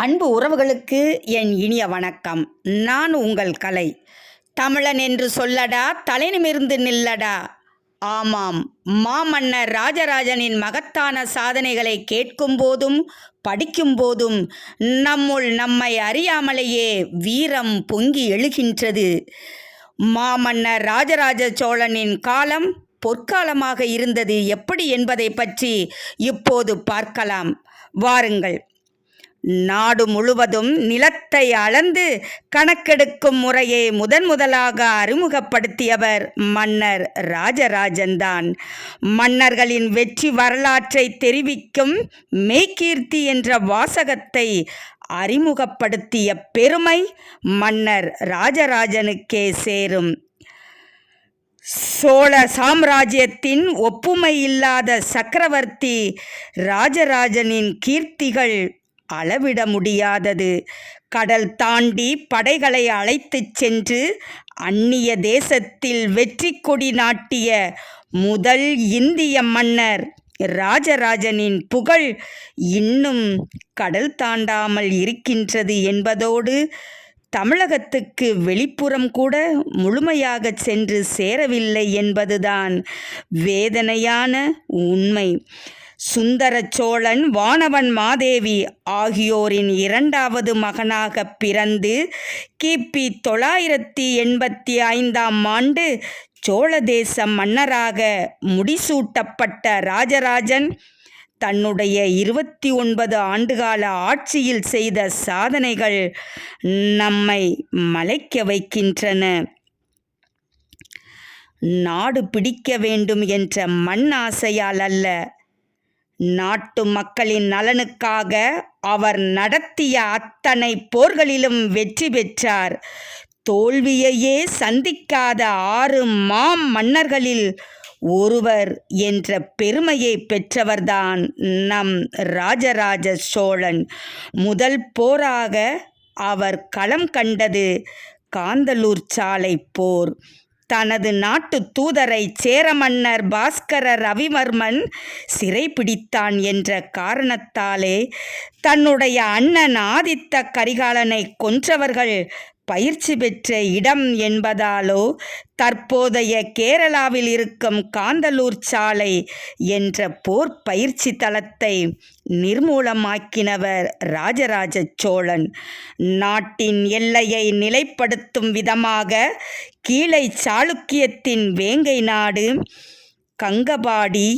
அன்பு உறவுகளுக்கு என் இனிய வணக்கம். நான் உங்கள் கலை. தமிழன் என்று சொல்லடா தலைநிமிர்ந்து நில்லடா. ஆமாம் மாமன்னர் ராஜராஜனின் மகத்தான சாதனைகளை கேட்கும் போதும் படிக்கும் போதும் நம்முள் நம்மை அறியாமலேயே வீரம் பொங்கி எழுகின்றது. மாமன்னர் ராஜராஜ சோழனின் காலம் பொற்காலமாக இருந்தது எப்படி என்பதை பற்றி இப்போது பார்க்கலாம். வாருங்கள். நாடு முழுவதும் நிலத்தை அளந்து கணக்கெடுக்கும் முறையை முதன் முதலாக அறிமுகப்படுத்தியவர் மன்னர் ராஜராஜன்தான் மன்னர்களின் வெற்றி வரலாற்றை தெரிவிக்கும் மெய்கீர்த்தி என்ற வாசகத்தை அறிமுகப்படுத்திய பெருமை மன்னர் ராஜராஜனுக்கே சேரும். சோழ சாம்ராஜ்யத்தின் ஒப்புமை இல்லாத சக்கரவர்த்தி ராஜராஜனின் கீர்த்திகள் அளவிட முடியாதது. கடல் தாண்டி படைகளை அழைத்துச் சென்று அந்நிய தேசத்தில் வெற்றி கொடி நாட்டிய முதல் இந்திய மன்னர் ராஜராஜனின் புகழ் இன்னும் கடல் தாண்டாமல் இருக்கின்றது என்பதோடு தமிழகத்துக்கு வெளிப்புறம் கூட முழுமையாக சென்று சேரவில்லை என்பதுதான் வேதனையான உண்மை. சுந்தர சோழன் வானவன் மாதேவி ஆகியோரின் இரண்டாவது மகனாக பிறந்து கிபி தொள்ளாயிரத்தி எண்பத்தி ஐந்தாம் ஆண்டு சோழ தேச மன்னராக முடிசூட்டப்பட்ட ராஜராஜன் தன்னுடைய இருபத்தி ஒன்பது ஆண்டுகால ஆட்சியில் செய்த சாதனைகள் நம்மை மலைக்க வைக்கின்றன. நாடு பிடிக்க வேண்டும் என்ற மண் ஆசையால் அல்ல. நாட்டு மக்களின் நலனுக்காக அவர் நடத்திய அத்தனை போர்களிலும் வெற்றி பெற்றார். தோல்வியையே சந்திக்காத ஆறு மாம் மன்னர்களில் ஒருவர் என்ற பெருமையை பெற்றவர்தான் நம் ராஜராஜ சோழன். முதல் போராக அவர் களம் கண்டது காந்தலூர் சாலை போர். தனது நாட்டு தூதரை சேர மன்னர் பாஸ்கர ரவிவர்மன் சிறைபிடித்தான் என்ற காரணத்தாலே தன்னுடைய அண்ணன் ஆதித்த கரிகாலனை கொன்றவர்கள் பயிற்சி பெற்ற இடம் என்பதாலோ தற்போதைய கேரளாவில் இருக்கும் காந்தலூர் சாலை என்ற போர் பயிற்சி தளத்தை நிர்மூலமாக்கினவர் ராஜராஜ சோழன். நாட்டின் எல்லையை நிலைப்படுத்தும் விதமாக கீழை சாளுக்கியத்தின் வேங்கை நாடு கங்கபாடி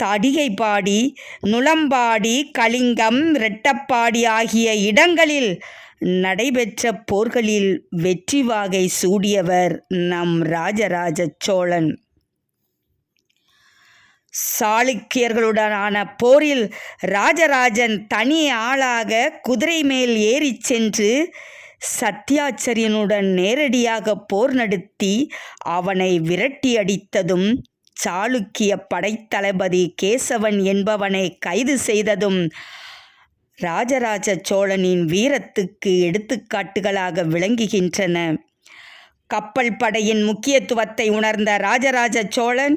தடிகைப்பாடி நுளம்பாடி கலிங்கம் ரெட்டப்பாடி ஆகிய இடங்களில் நடைபெற்ற போர்களில் வெற்றி வாகை சூடியவர் நம் ராஜராஜ சோழன். சாளுக்கியர்களுடனான போரில் ராஜராஜன் தனி ஆளாக குதிரை மேல் ஏறிச் சென்று சத்யாச்சரியனுடன் நேரடியாக போர் நடத்தி அவனை விரட்டி அடித்ததும் சாளுக்கிய படைத்தளபதி கேசவன் என்பவனை கைது செய்ததும் ராஜராஜ சோழனின் வீரத்துக்கு எடுத்துக்காட்டுகளாக விளங்குகின்றன. கப்பல் படையின் முக்கியத்துவத்தை உணர்ந்த ராஜராஜ சோழன்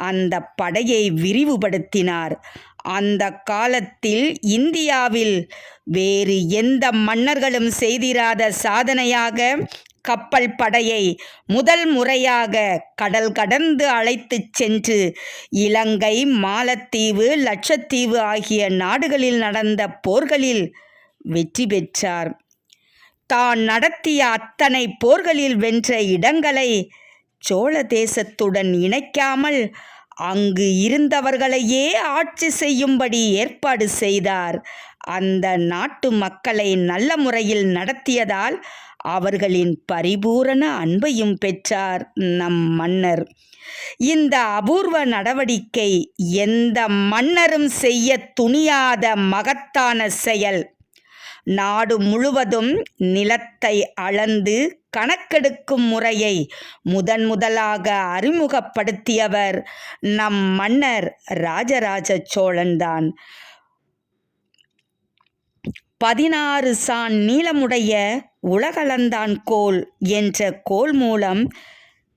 அந்த படையை விரிவுபடுத்தினார். அந்த காலத்தில் இந்தியாவில் வேறு எந்த மன்னர்களும் செய்திராத சாதனையாக கப்பல் படையை முதல் முறையாக கடல் கடந்து அழைத்துச் சென்று இலங்கை மாலத்தீவு லட்சத்தீவு ஆகிய நாடுகளில் நடந்த போர்களில் வெற்றி பெற்றார். தான் நடத்திய அத்தனை போர்களில் வென்ற இடங்களை சோழ தேசத்துடன் இணைக்காமல் அங்கு இருந்தவர்களையே ஆட்சி செய்யும்படி ஏற்பாடு செய்தார். அந்த நாட்டு மக்களை நல்ல முறையில் நடத்தியதால் அவர்களின் பரிபூரண அன்பையும் பெற்றார் நம் மன்னர். இந்த அபூர்வ நடவடிக்கை எந்த மன்னரும் செய்ய துணியாத மகத்தான செயல். நாடு முழுவதும் நிலத்தை அளந்து கணக்கெடுக்கும் முறையை முதன் முதலாக அறிமுகப்படுத்தியவர் நம் மன்னர் ராஜராஜ சோழன்தான். பதினாறு சான் நீளமுடைய உலகளந்தான் கோல் என்ற கோல் மூலம்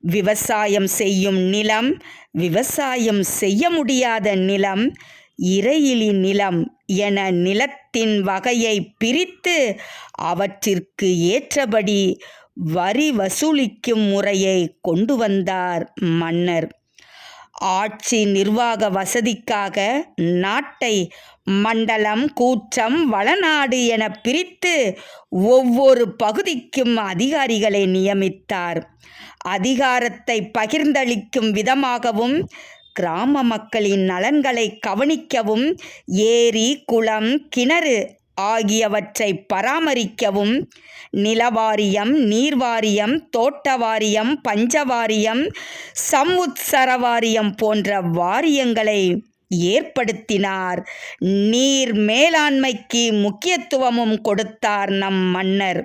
விவசாயம் செய்யும் நிலம் விவசாயம் செய்ய முடியாத நிலம் இறையிலி நிலம் என நிலத்தின் வகையை பிரித்து அவற்றிற்கு ஏற்றபடி வரி வசூலிக்கும் முறையை கொண்டு வந்தார் மன்னர். ஆட்சி நிர்வாக வசதிக்காக நாட்டை மண்டலம் கூற்றம் வளநாடு என பிரித்து ஒவ்வொரு பகுதிக்கும் அதிகாரிகளை நியமித்தார். அதிகாரத்தை பகிர்ந்தளிக்கும் விதமாகவும் கிராம மக்களின் நலன்களை கவனிக்கவும் ஏரி குளம் கிணறு ஆகியவற்றை பராமரிக்கவும் நிலவாரியம் நீர்வாரியம் தோட்ட வாரியம் பஞ்சவாரியம் சம்முத்சர வாரியம் போன்ற வாரியங்களை ஏற்படுத்தினார். நீர் மேலாண்மைக்கு முக்கியத்துவமும் கொடுத்தார் நம் மன்னர்.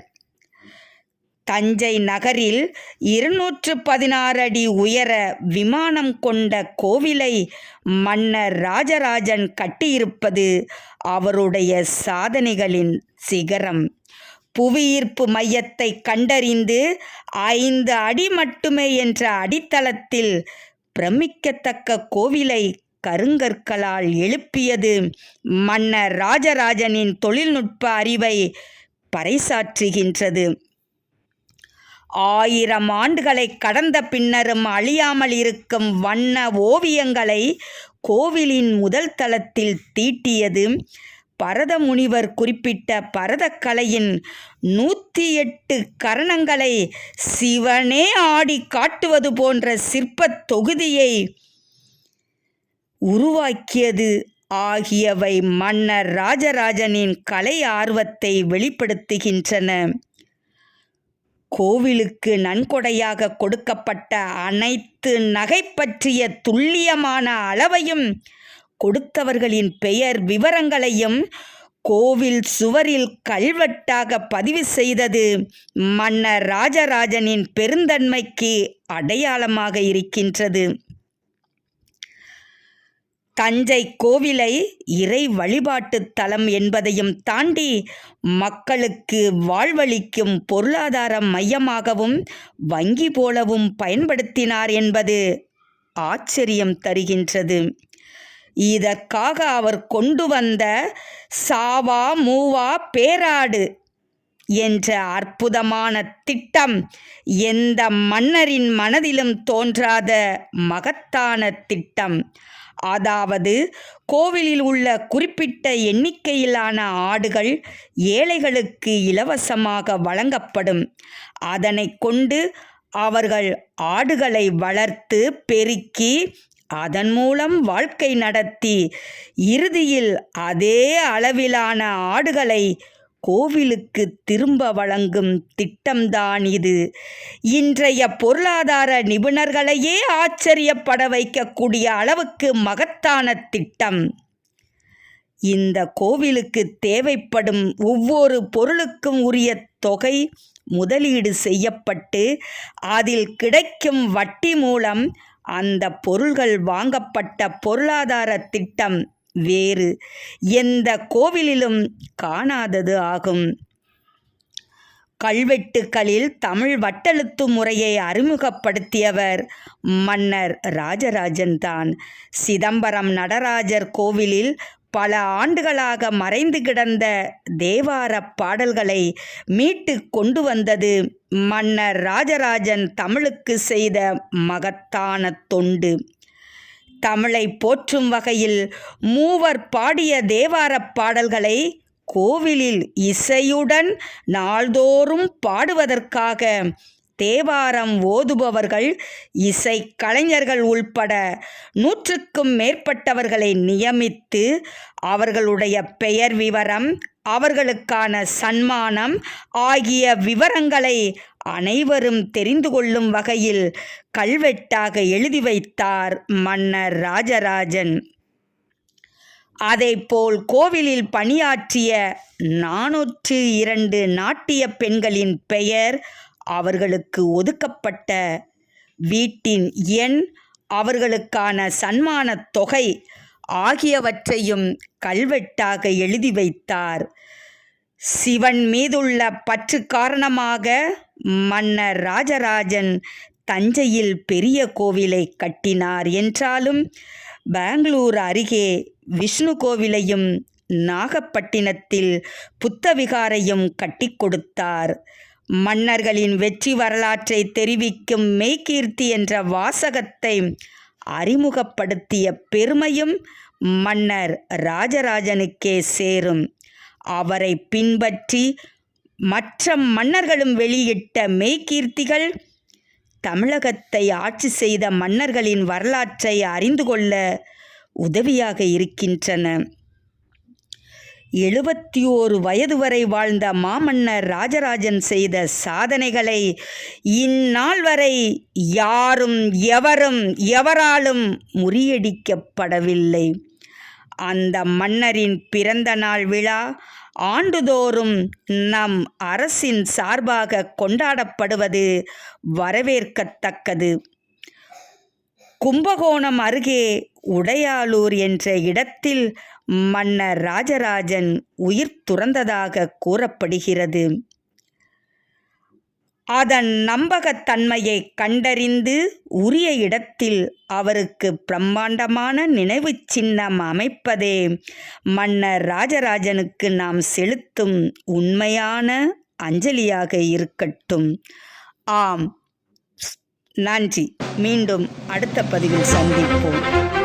தஞ்சை நகரில் இருநூற்று பதினாறு அடி உயர விமானம் கொண்ட கோவிலை மன்னர் ராஜராஜன் கட்டியிருப்பது அவருடைய சாதனைகளின் சிகரம். புவியீர்ப்பு மையத்தை கண்டறிந்து ஐந்து அடி மட்டுமே என்ற அடித்தளத்தில் பிரமிக்கத்தக்க கோவிலை கருங்கற்களால் எழுப்பியது மன்னர் ராஜராஜனின் தொழில்நுட்ப அறிவை பறைசாற்றுகின்றது. ஆயிரம் ஆண்டுகளை கடந்த பின்னரும் அழியாமல் இருக்கும் வண்ண ஓவியங்களை கோவிலின் முதல் தளத்தில் தீட்டியது பரத முனிவர் குறிப்பிட்ட பரதக்கலையின் நூற்றி எட்டு கரணங்களை சிவனே ஆடி காட்டுவது போன்ற சிற்பத் தொகுதியை உருவாக்கியது. ஆகியவை மன்னர் ராஜராஜனின் கலை ஆர்வத்தை வெளிப்படுத்துகின்றன. கோவிலுக்கு நன்கொடையாக கொடுக்கப்பட்ட அனைத்து நகை பற்றிய துல்லியமான அளவையும் கொடுத்தவர்களின் பெயர் விவரங்களையும் கோவில் சுவரில் கல்வெட்டாக பதிவு செய்தது மன்னர் ராஜராஜனின் பெருந்தன்மைக்கு அடையாளமாக இருக்கின்றது. தஞ்சை கோவிலை இறை வழிபாட்டுத் தலம் என்பதையும் தாண்டி மக்களுக்கு வாழ்வளிக்கும் பொருளாதார மையமாகவும் வங்கி போலவும் பயன்படுத்தினார் என்பது ஆச்சரியம் தருகின்றது. இதற்காக அவர் கொண்டு வந்த சாவா மூவா பேராடு என்ற அற்புதமான திட்டம் எந்த மன்னரின் மனதிலும் தோன்றாத மகத்தான திட்டம். அதாவது கோவிலில் உள்ள குறிப்பிட்ட எண்ணிக்கையிலான ஆடுகள் ஏழைகளுக்கு இலவசமாக வழங்கப்படும். அதனை கொண்டு அவர்கள் ஆடுகளை வளர்த்து பெருக்கி அதன் மூலம் வாழ்க்கை நடத்தி இறுதியில் அதே அளவிலான ஆடுகளை கோவிலுக்கு திரும்ப வழங்கும் திட்டம்தான் இது. இன்றைய பொருளாதார நிபுணர்களையே ஆச்சரியப்பட வைக்கக்கூடிய அளவுக்கு மகத்தான திட்டம். இந்த கோவிலுக்கு தேவைப்படும் ஒவ்வொரு பொருளுக்கும் உரிய தொகை முதலீடு செய்யப்பட்டு அதில் கிடைக்கும் வட்டி மூலம் அந்த பொருள்கள் வாங்கப்பட்ட பொருளாதார திட்டம் வேறு எந்த கோவிலிலும் காணாதது ஆகும். கல்வெட்டுக்களில் தமிழ் வட்டெழுத்து முறையை அறிமுகப்படுத்தியவர் மன்னர் ராஜராஜன் தான். சிதம்பரம் நடராஜர் கோவிலில் பல ஆண்டுகளாக மறைந்து கிடந்த தேவார பாடல்களை மீட்டு கொண்டு வந்தது மன்னர் ராஜராஜன் தமிழுக்கு செய்த மகத்தான தொண்டு. தமிழை போற்றும் வகையில் மூவர் பாடிய தேவாரப் பாடல்களை கோவிலில் இசையுடன் நாள்தோறும் பாடுவதற்காக தேவாரம் ஓதுபவர்கள் இசை கலைஞர்கள் உள்பட நூற்றுக்கும் மேற்பட்டவர்களை நியமித்து அவர்களுடைய பெயர் விவரம் அவர்களுக்கான சன்மானம் ஆகிய விவரங்களை அனைவரும் தெரிந்து கொள்ளும் வகையில் கல்வெட்டாக எழுதி வைத்தார் மன்னர் ராஜராஜன். அதேபோல் கோவிலில் பணியாற்றிய நாநூற்று இரண்டு நாட்டிய பெண்களின் பெயர் அவர்களுக்கு ஒதுக்கப்பட்ட வீட்டின் எண் அவர்களுக்கான சன்மானத் தொகை ஆகியவற்றையும் கல்வெட்டாக எழுதி வைத்தார். சிவன் மீதுள்ள பற்று காரணமாக மன்னர் ராஜராஜன் தஞ்சையில் பெரிய கோவிலை கட்டினார். என்றாலும் பெங்களூர் அருகே விஷ்ணு கோவிலையும் நாகப்பட்டினத்தில் புத்தவிகாரையும் கட்டி கொடுத்தார். மன்னர்களின் வெற்றி வரலாற்றை தெரிவிக்கும் மெய்கீர்த்தி என்ற வாசகத்தை அறிமுகப்படுத்திய பெருமையும் மன்னர் ராஜராஜனுக்கே சேரும். அவரை பின்பற்றி மற்ற மன்னர்களும் வெளியிட்ட மெய்கீர்த்திகள் தமிழகத்தை ஆட்சி செய்த மன்னர்களின் வரலாற்றை அறிந்து கொள்ள உதவியாக இருக்கின்றன. எழுபத்தி ஓரு வயது வரை வாழ்ந்த மாமன்னர் ராஜராஜன் செய்த சாதனைகளை இந்நாள் வரை யாரும் எவரும் எவராலும் முறியடிக்கப்படவில்லை. அந்த மன்னரின் பிறந்த நாள் விழா ஆண்டுதோறும் நம் அரசின் சார்பாக கொண்டாடப்படுவது வரவேற்கத்தக்கது. கும்பகோணம் அருகே உடையாளூர் என்ற இடத்தில் மன்னர் ராஜராஜன் உயிர் துறந்ததாக கூறப்படுகிறது. அதன் நம்பகத்தன்மையை கண்டறிந்து உரிய இடத்தில் அவருக்கு பிரம்மாண்டமான நினைவுச் சின்னம் அமைப்பதே மன்னர் ராஜராஜனுக்கு நாம் செலுத்தும் உண்மையான அஞ்சலியாக இருக்கட்டும். ஆம். நன்றி. மீண்டும் அடுத்த பதிவில் சந்திப்போம்.